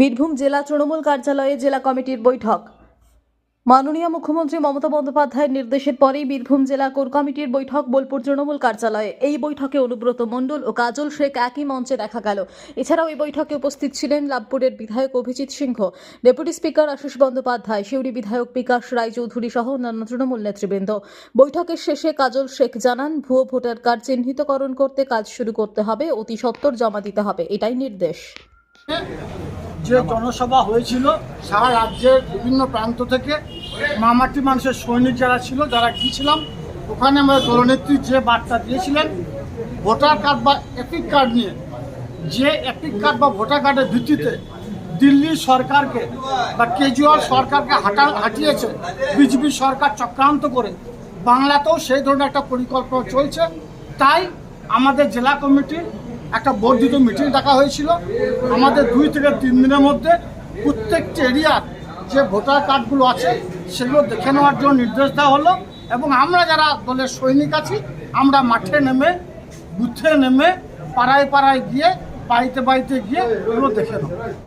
বীরভূম জেলা তৃণমূল কার্যালয়ে জেলা কমিটির বৈঠক। মাননীয় মুখ্যমন্ত্রী মমতা বন্দ্যোপাধ্যায়ের নির্দেশের পরেই বীরভূম জেলা কোর কমিটির বৈঠক বোলপুর তৃণমূল কার্যালয়ে। এই বৈঠকে অনুব্রত মণ্ডল ও কাজল শেখ একই মঞ্চে দেখা গেল। এছাড়াও এই বৈঠকে উপস্থিত ছিলেন লাভপুরের বিধায়ক অভিজিৎ সিংহ, ডেপুটি স্পিকার আশিস বন্দ্যোপাধ্যায় শিউরি বিধায়ক বিকাশ রায়চৌধুরী সহ অন্যান্য তৃণমূল নেতৃবৃন্দ। বৈঠকের শেষে কাজল শেখ জানান, ভুয়ো ভোটার কার্ড চিহ্নিতকরণ করতে কাজ শুরু করতে হবে, অতি সত্বর জমা দিতে হবে, এটাই নির্দেশ। যে জনসভা হয়েছিল, সারা রাজ্যের বিভিন্ন প্রান্ত থেকে মামাটি মানুষের সৈনিক যারা ছিল, যারা গিয়েছিলাম ওখানে আমাদের দলনেত্রী যে বার্তা দিয়েছিলেন, ভোটার কার্ড বা এপিক কার্ড নিয়ে। যে এপিক কার্ড বা ভোটার কার্ডের ভিত্তিতে দিল্লি সরকারকে বা কেজরিওয়াল সরকারকে হাঁটা, হাঁটিয়েছে, বিজেপি সরকার চক্রান্ত করে, বাংলাতেও সেই ধরনের একটা পরিকল্পনা চলছে। তাই আমাদের জেলা কমিটির একটা বর্ধিত মিটিং ডাকা হয়েছিল। আমাদের দুই থেকে তিন দিনের মধ্যে প্রত্যেকটি এরিয়ার যে ভোটার কার্ডগুলো আছে, সেগুলো দেখে নেওয়ার জন্য নির্দেশ দেওয়া হলো এবং আমরা যারা দলের সৈনিক আছি, আমরা মাঠে নেমে, বুথে নেমে পাড়ায় পাড়ায় গিয়ে, বাড়িতে বাড়িতে গিয়ে এগুলো দেখে নেব।